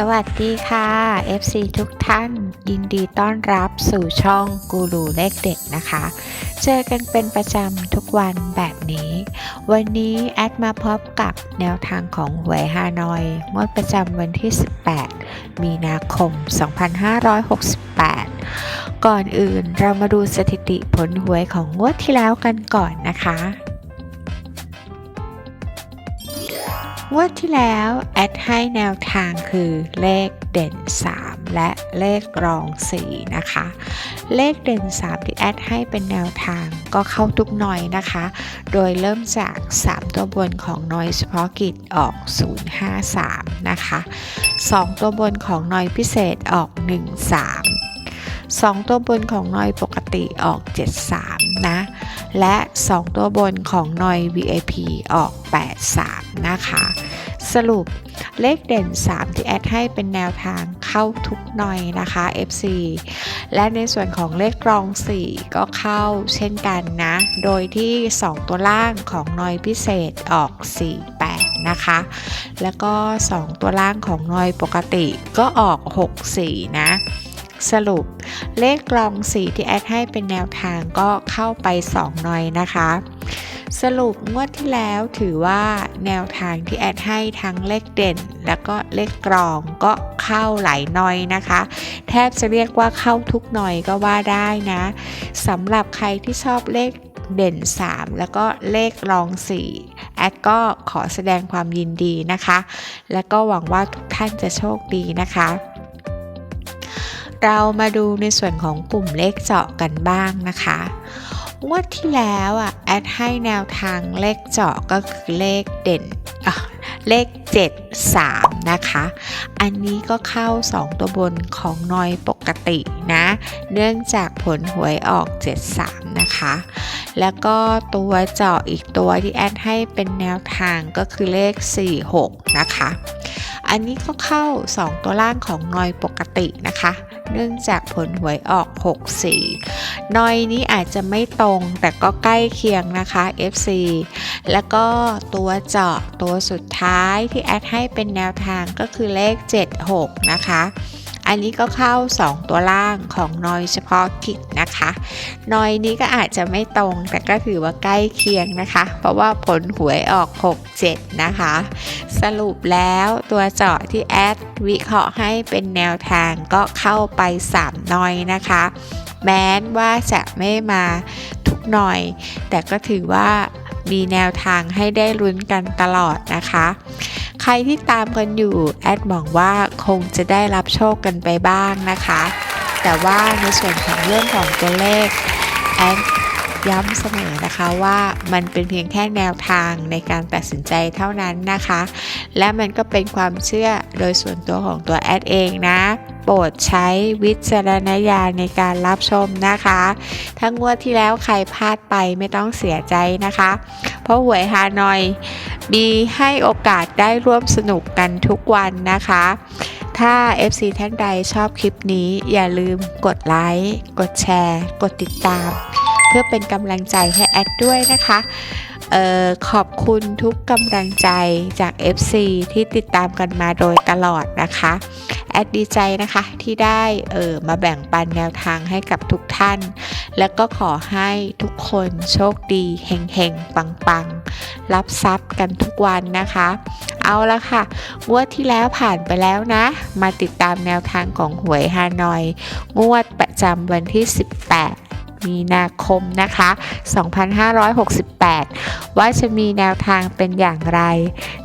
สวัสดีค่ะ FC ทุกท่าน ยินดีต้อนรับสู่ช่องกูรูเลขเด็ดนะคะ เจอกันเป็นประจำทุกวันแบบนี้ วันนี้แอดมาพบกับแนวทางของหวยฮานอยงวดประจำวันที่ 18 มีนาคม 2568 ก่อนอื่นเรามาดูสถิติผลหวยของงวดที่แล้วกันก่อนนะคะ งวดที่แล้ว แอดให้แนวทางคือเลขเด่น 3 และเลขรอง 4 นะคะ เลขเด่น 3 ที่แอดให้เป็นแนวทางก็เข้าทุกหน่อยนะคะ โดยเริ่มจาก 3 ตัวบนของหน่อยเฉพาะกิจออก 053 นะคะ 2 ตัวบนของหน่อยพิเศษออก 13 2 ตัวบนของนอยปกติออก 73 นะ และ 2 ตัวบนของนอย VIP ออก 83 นะคะ สรุปเลขเด่น 3 ที่แอดให้เป็นแนวทางเข้าทุกหน่อยนะคะ FC และในส่วนของเลขกรอง 4 ก็เข้าเช่นกันนะ โดยที่ 2 ตัวล่างของนอยพิเศษออก 48 นะคะ แล้วก็ 2 ตัวล่างของนอยปกติก็ออก 64 นะ สรุป เลขกรองสีที่แอดให้เป็นแนวทางก็เข้าไป 2 หน่อยนะคะ สรุปงวดที่แล้วถือว่าแนวทางที่แอดให้ทั้งเลขเด่น แล้วก็เลขกรองก็เข้าหลายหน่อยนะคะ แทบจะเรียกว่าเข้าทุกหน่อยก็ว่าได้นะสำหรับใครที่ชอบเลขเด่น 3 แล้วก็เลขรอง 4 แอดก็ขอแสดงความยินดีนะคะ และก็หวังว่าทุกท่านจะโชคดีนะคะ เรามาดูในส่วนของกลุ่มเลขเจาะกันบ้างนะคะงวดที่แล้วอะแอดให้แนวทางเลขเจาะก็คือเลขเด่นเลข 7 3 นะคะ อันนี้ก็เข้า 2 ตัวบนของนอยปกตินะ เนื่องจากผลหวยออก 73 นะคะ แล้วก็ตัวเจาะอีกตัวที่แอดให้เป็นแนวทางก็คือเลข 46 นะคะ อันนี้ก็เข้า 2 ตัวล่างของนอยปกตินะคะ เนื่องจากผลหวยออก 64นอยนี้อาจจะไม่ตรงแต่ก็ใกล้เคียงนะคะ FC แล้วก็ตัวเจาะตัวสุดท้ายที่แอดให้เป็นแนวทางก็คือเลข 76 นะคะ อันนี้ก็เข้า 2 ตัวล่างของนอยเฉพาะกิจนะคะ นอยนี้ก็อาจจะไม่ตรงแต่ก็ถือว่าใกล้เคียงนะคะ เพราะว่าผลหวยออก 67 นะคะ สรุปแล้วตัวเจาะที่แอดวิเคราะห์ให้เป็นแนวทางก็เข้าไป 3 นอยนะคะ แม้นว่าจะไม่มาทุกหน่อย แต่ก็ถือว่ามีแนวทางให้ได้ลุ้นกันตลอดนะคะ ครที่ตามกันอยู่ แอดหวังว่าคงจะได้รับโชคกันไปบ้างนะคะ แต่ว่าในส่วนของเรื่องของตัวเลข แอดย้ำเสมอนะคะว่ามันเป็นเพียงแค่แนวทางในการตัดสินใจเท่านั้นนะคะ และมันก็เป็นความเชื่อโดยส่วนตัวของตัวแอดเองนะ โปรดใช้วิจารณญาณในการรับชมนะคะทั้งงวดที่แล้วใครพลาดไปไม่ต้องเสียใจนะคะ เพราะหวยฮานอยมีให้โอกาสได้ร่วมสนุกกันทุกวันนะคะ ถ้า FC ท่านใดชอบคลิปนี้อย่าลืมกดไลค์กดแชร์ กดติดตาม เพื่อเป็นกำลังใจให้แอดด้วยนะคะออขอบคุณทุกกำลังใจจาก FC ที่ติดตามกันมาโดยตลอดนะคะ แอดดีใจนะคะที่ได้เออมาแบ่งปันแนวทางให้กับทุกท่าน แล้วก็ขอให้ทุกคนโชคดีเฮงเฮงปังปังๆ รับทรัพย์กันทุกวันนะคะ เอาละค่ะงวดที่แล้วผ่านไปแล้วนะ มาติดตามแนวทางของหวยฮานอย งวดประจำวันที่ 18มีนาคมนะคะ 2568 ว่าจะมีแนวทางเป็นอย่างไร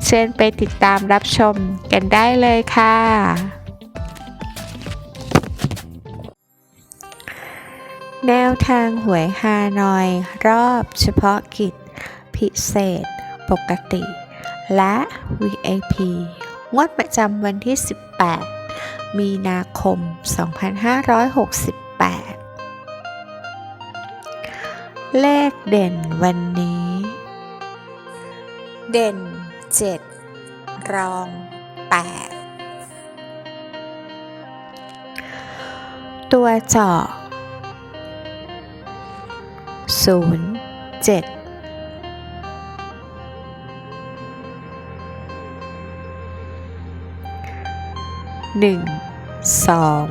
เชิญไปติดตามรับชมกันได้เลยค่ะ แนวทางหวยฮานอย รอบเฉพาะกิจ พิเศษ ปกติ และ VIP งวดประจำวันที่ 18 มีนาคม 2568 เลขเด่นวันนี้ เด่น 7 รอง 8 ตัวเจาะ ศูนย์เจ็ดหนึ่งสอง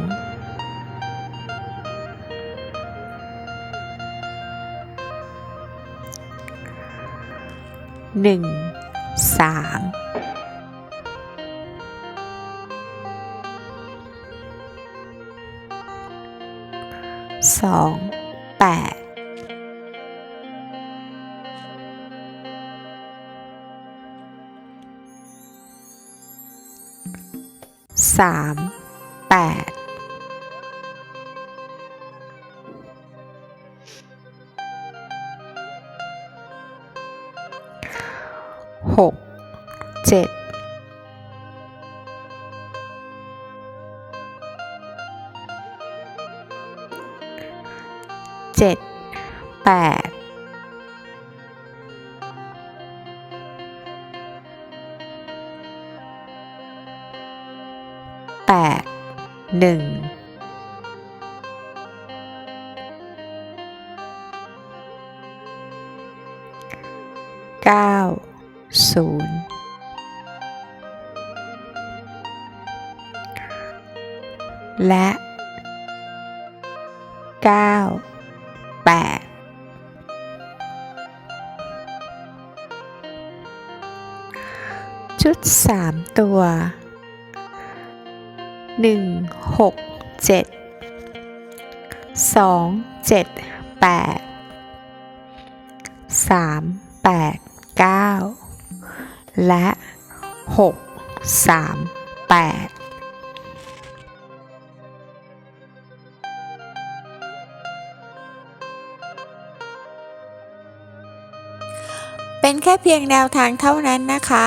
หนึ่งสามสองแปด สามแปดหกเจ็ดเจ็ดแปด หนึ่งเก้าศูนย์และเก้าแปดชุดสามตัว หนึ่งหกเจ็ดสองเจ็ดแปดสามแปดเก้าและหกสามแปดเป็นแค่เพียงแนวทางเท่านั้นนะคะ